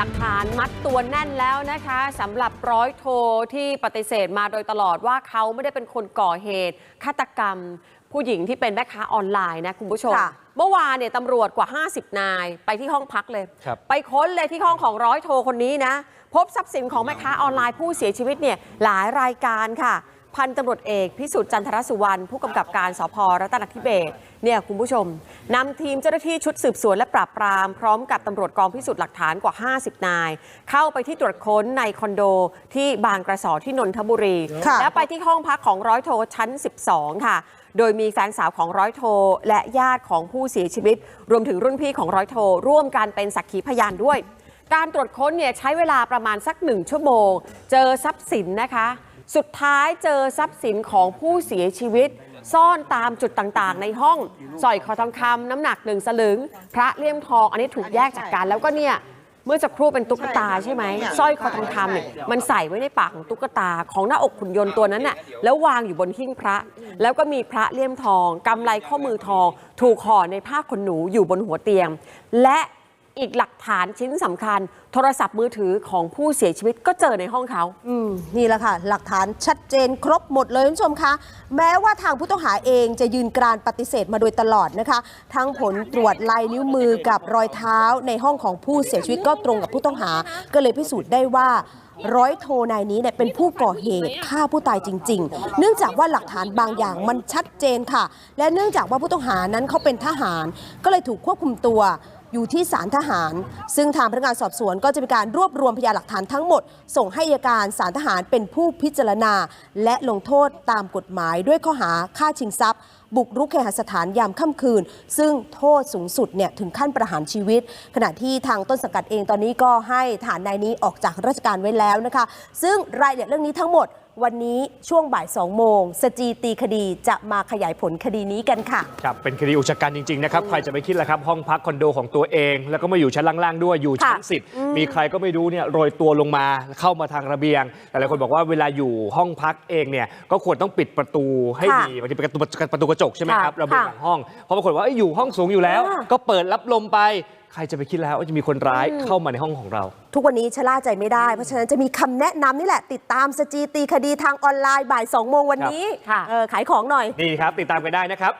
หลักฐานมัดตัวแน่นแล้วนะคะสำหรับร้อยโทที่ปฏิเสธมาโดยตลอดว่าเขาไม่ได้เป็นคนก่อเหตุฆาตกรรม ผู้หญิงที่เป็นแม่ค้าออนไลน์นะคุณผู้ชมค่ะเมื่อวานเนี่ยตำรวจกว่า 50 นายไปที่ห้องพักเลยครับไปค้นเลยที่ห้องของร้อยโทคนนี้นะ พบทรัพย์สินของแม่ค้าออนไลน์ผู้เสียชีวิตเนี่ยหลายรายการค่ะ พันตำรวจเอกพิสุทธิ์จันทรสุวรรณผู้กำกับการสพรัตนทิเบศเนี่ยคุณผู้ชมนำทีมเจ้าหน้าที่ชุดสืบสวนและปราบปราม พร้อมกับตำรวจกองพิสูจน์หลักฐานกว่า 50 นาย เข้าไปที่ตรวจค้นในคอนโดที่บางกระสอที่นนทบุรีค่ะและไปที่ห้องพักของร้อยโทชั้น 12 ค่ะ โดยมีแฟนสาวของร้อยโทและญาติของผู้เสียชีวิต รวมถึงรุ่นพี่ของร้อยโทร่วมกันเป็นสักขีพยานด้วย การตรวจค้นเนี่ยใช้เวลาประมาณสักหนึ่งชั่วโมง เจอทรัพย์สินนะคะ สุดท้ายเจอทรัพย์สินของผู้เสียชีวิต ซ่อนตามจุดต่างๆ ในห้องสร้อยคอทองคำน้ำหนักหนึ่งสลึง พระเลี่ยมทองอันนี้ถูกแยกจากกันแล้วก็เนี่ยเมื่อจะครู่เป็นตุ๊กตาใช่ไหมสร้อยคอทองคำเนี่ยมันใส่ไว้ในปากของตุ๊กตาของหน้าอกขุนยนต์ตัวนั้นน่ะแล้ววางอยู่บนหิ้งพระ แล้วก็มีพระเลี่ยมทองกำไลข้อมือทอง ถูกห่อในผ้าขนหนูอยู่บนหัวเตียง และ อีกหลักฐานชิ้นสำคัญ โทรศัพท์มือถือของผู้เสียชีวิตก็เจอในห้องเขาอืมนี่แหละค่ะ หลักฐานชัดเจนครบหมดเลยคุณผู้ชมคะ แม้ว่าทางผู้ต้องหาเองจะยืนกรานปฏิเสธมาโดยตลอดนะคะ ทั้งผลตรวจลายนิ้วมือกับรอยเท้าในห้องของผู้เสียชีวิตก็ตรงกับผู้ต้องหา ก็เลยพิสูจน์ได้ว่าร้อยโทนายนี้เนี่ยเป็นผู้ก่อเหตุฆ่าผู้ตายจริง ๆ เนื่องจากว่าหลักฐานบางอย่างมันชัดเจนค่ะ และเนื่องจากว่าผู้ต้องหานั้นเขาเป็นทหาร ก็เลยถูกควบคุมตัว อยู่ที่ศาลทหาร ซึ่งทางพนักงานสอบสวนก็จะมีการรวบรวมพยานหลักฐานทั้งหมด ส่งให้อัยการศาลทหารเป็นผู้พิจารณา และลงโทษตามกฎหมายด้วยข้อหาฆ่าชิงทรัพย์บุกรุกเคหสถานยามค่ำคืน ซึ่งโทษสูงสุดเนี่ยถึงขั้นประหารชีวิต ขณะที่ทางต้นสังกัดเองตอนนี้ก็ให้ฐานนายนี้ออกจากราชการไว้แล้วนะคะ ซึ่งรายละเอียดเรื่องนี้ทั้งหมดวันนี้ช่วงบ่าย2โมงสจีตีคดีจะมาขยายผลคดีนี้กันค่ะ ครับ เป็นคดีอุกชะกันจริง ๆ นะครับ ใครจะไปคิดล่ะครับ ห้องพักคอนโดของตัวเอง แล้วก็มาอยู่ชั้นล่าง ๆ ด้วยอยู่ชั้นค่ะสิบมีใครก็ไม่รู้เนี่ยโรยตัวลงมาเข้ามาทางระเบียง แต่หลายคนบอกว่าเวลาอยู่ห้องพักเองเนี่ยก็ควรต้องปิดประตูให้ค่ะดีบางทีเป็นประตูประตูกระจกใช่ไหมครับค่ะระเบียงหลังห้องเพราะบางคนว่าเอ้ยอยู่ห้องสูงอยู่แล้วอ่าก็เปิดรับลมไปใครจะไปคิดแล้วว่าจะมีคนร้ายเข้ามาในห้องของเรา ทุกวันนี้ชะล่าใจไม่ได้ เพราะฉะนั้นจะมีคำแนะนำนี่แหละ ติดตามสจีตีคดีทางออนไลน์บ่าย2โมงวันนี้ค่ะเออขายของหน่อยนี่ครับ ติดตามกันได้นะครับ